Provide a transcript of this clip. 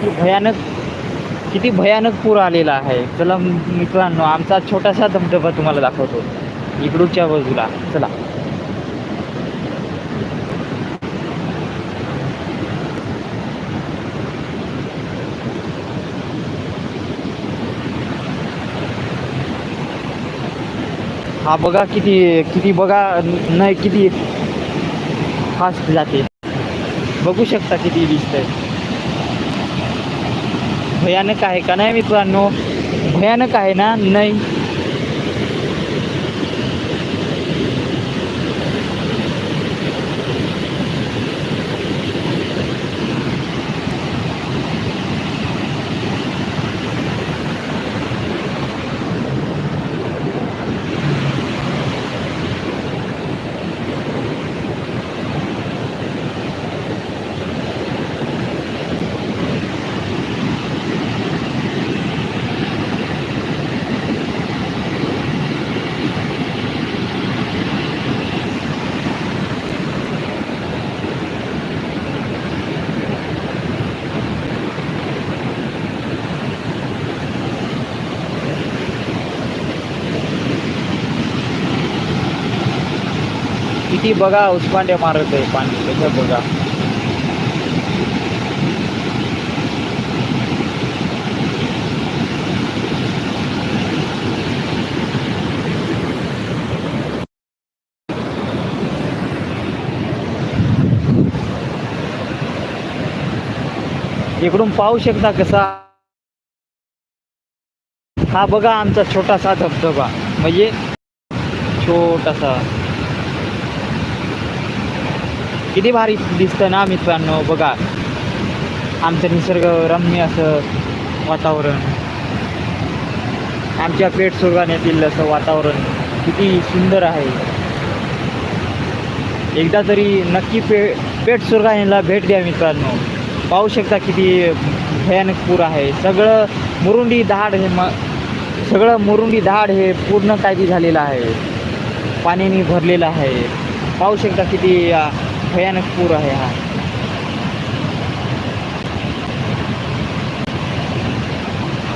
किती भयानक किती भयानक पूर आलेला आहे. चला मित्रांनो आमचा छोटासा धबधबा तुम्हाला दाखवतो. इकडूच्या बाजूला. चला. हा बघा किती किती बघा नाही किती फास्ट जाते. बघू शकता किती दिसतंय. भयानक आहे का नाही मित्रांनो? भयानक आहे ना? नाही. किती बघा उस्मांड्या मारत आहे पाणी. कसं बघा. इकडून पाहू शकता कसा. हा बघा आमचा छोटासा धबधबा. म्हणजे छोटासा. किती भारी दिसतं ना मित्रांनो बघा. आमचं निसर्गरम्य असं वातावरण. आमच्या पेट सुरगाण्यातील असं वातावरण किती सुंदर आहे. एकदा तरी नक्की पे पेट सुरगाणीला भेट द्या मित्रांनो. पाहू शकता किती भयानक पूर आहे. सगळं मुरुंडी दहाड हे म सगळं मुरुंडी दहाड हे पूर्ण कायदी झालेलं आहे. पाण्याने भरलेलं आहे. पाहू शकता किती अ, भयानक पूर आहे हा.